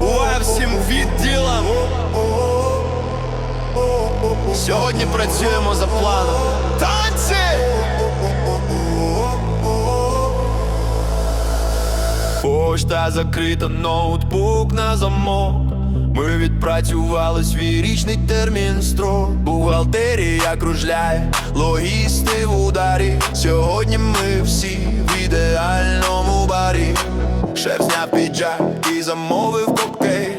Увага всім відділам! Сьогодні працюємо за планом. Танці! Пошта закрита, ноутбук на замок. Ми відпрацювали свій річний термін строк. Бухгалтерія кружляє, логісти в ударі. Сьогодні ми всі в ідеальному барі. Шеф зняв піджак і замовив коктейль.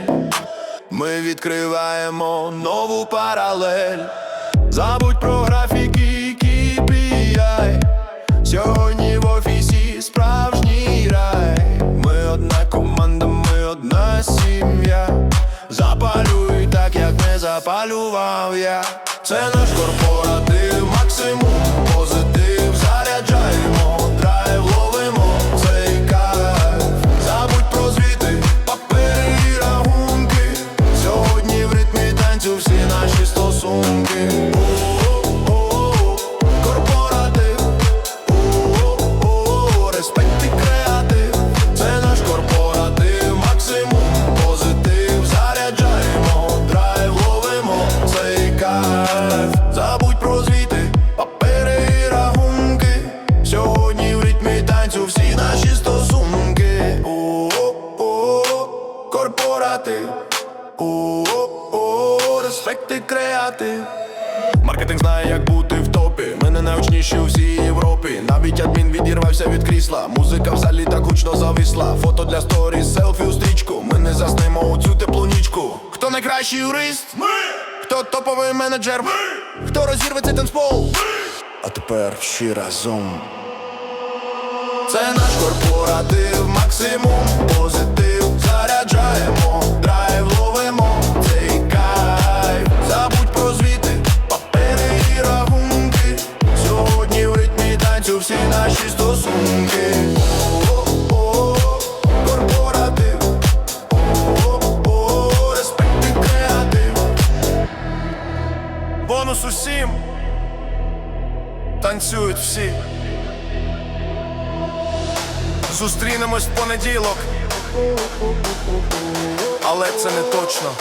Ми відкриваємо нову паралель. Забудь запалював я. Це наш корпоратив, Забудь про звіти, папери і рахунки. Сьогодні в ритмі танцю всі наші стосунки. О-о-о, корпоратив. О-о-о, респект і креатив. Маркетинг знає, як бути в топі. Ми не найучніші у всій Європі. Навіть адмін відірвався від крісла. Музика в залі так гучно зависла. Фото для сторіс, селфі у стрічку. Ми не заснемо у цю теплу нічку. Хто найкращий юрист? Ми! Хто топовий менеджер? Ми! Хто розірве цей танцпол? А тепер всі разом. Це наш корпоратив, максимум позитив. Танцюють всі. Зустрінемось в понеділок. Але це не точно.